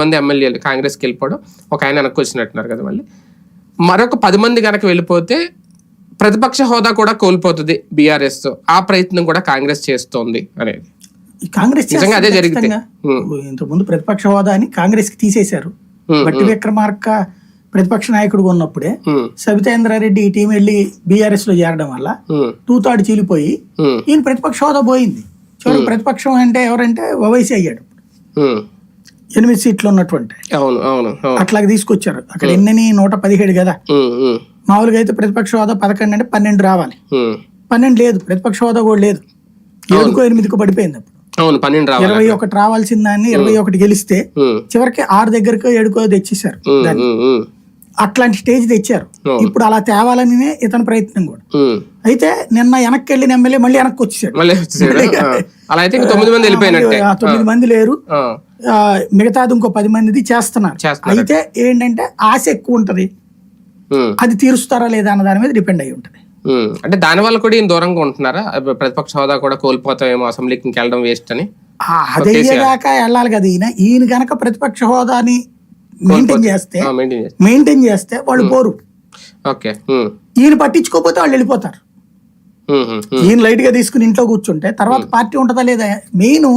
మంది ఎమ్మెల్యేలు కాంగ్రెస్కి వెళ్ళిపోవడం ఒక ఆయన వెనక్కి వచ్చినట్టున్నారు కదా మళ్ళీ. మరొక పది మంది కనుక వెళ్ళిపోతే ప్రతిపక్ష హోదా కూడా కోల్పోతుంది బీఆర్ఎస్ ఆ ప్రయత్నం కూడా కాంగ్రెస్ చేస్తోంది అనేది. కాంగ్రెస్ నిజంగా అదే జరిగితే. ఖచ్చితంగా. ఇంతకుముందు ప్రతిపక్ష హోదా అని కాంగ్రెస్కి తీసేశారు బట్టి విక్రమార్క ప్రతిపక్ష నాయకుడుగా ఉన్నప్పుడే సబితేంద్రారెడ్డి ఈ టీం వెళ్ళి బీఆర్ఎస్లో చేరడం వల్ల తూతాడు చీలిపోయి ఈయన ప్రతిపక్ష హోదా పోయింది. చివరికి ప్రతిపక్షం అంటే ఎవరంటే ఓవైసీ అయ్యాడు. ఎనిమిది సీట్లు ఉన్నటువంటి. అవును అవును అవును. అట్లాగే తీసుకొచ్చారు. అక్కడ ఎన్ని నూట పదిహేడు కదా? మామూలుగా అయితే ప్రతిపక్ష హోదా పదకొండు అంటే పన్నెండు రావాలి. పన్నెండు లేదు ప్రతిపక్ష హోదా కూడా లేదు. ఏడుకో ఎనిమిదికో పడిపోయింది అప్పుడు. అవును పన్నెండు రావాలి ఇరవై ఒకటి రావాల్సిన దాన్ని ఇరవై ఒకటి గెలిస్తే చివరికి ఆరు దగ్గరకు ఏడుకో హ్మ్, అట్లాంటి స్టేజ్ తెచ్చారు. ఇప్పుడు అలా తేవాలని ఇతని ప్రయత్నం కూడా. అయితే నిన్న వెనక్కి వెళ్ళిన ఎమ్మెల్యే మళ్ళీ వెనక్కి వచ్చేసాడు. తొమ్మిది మంది లేరు. మిగతాది ఇంకో పది మందిది చేస్తున్నారు. అయితే ఏంటంటే ఆశ ఎక్కువ ఉంటది. అది తీరుస్తారా లేదా అన్న దాని మీద డిపెండ్ అయి ఉంటది. అంటే దాని వల్ల కూడా ఈయన దూరంగా ఉంటున్నారా? ప్రతిపక్ష హోదా కూడా కోల్పోతామేమో అసెంబ్లీకి ఇంకెళ్ళడం వేస్ట్ అని. అది వెళ్ళాలి కదా ఈయన. ఈయన గనక ప్రతిపక్ష హోదాని మెయింటైన్ చేస్తే మెయింటైన్ చేసి మెయింటైన్ చేస్తే వాళ్ళు పోరు. ఓకే ఈయన పట్టించుకోకపోతే వాళ్ళు వెళ్ళిపోతారు. ఈయన లైట్గా తీసుకుని ఇంట్లో కూర్చుంటే తర్వాత పార్టీ ఉంటుందా లేదా? మెయిన్.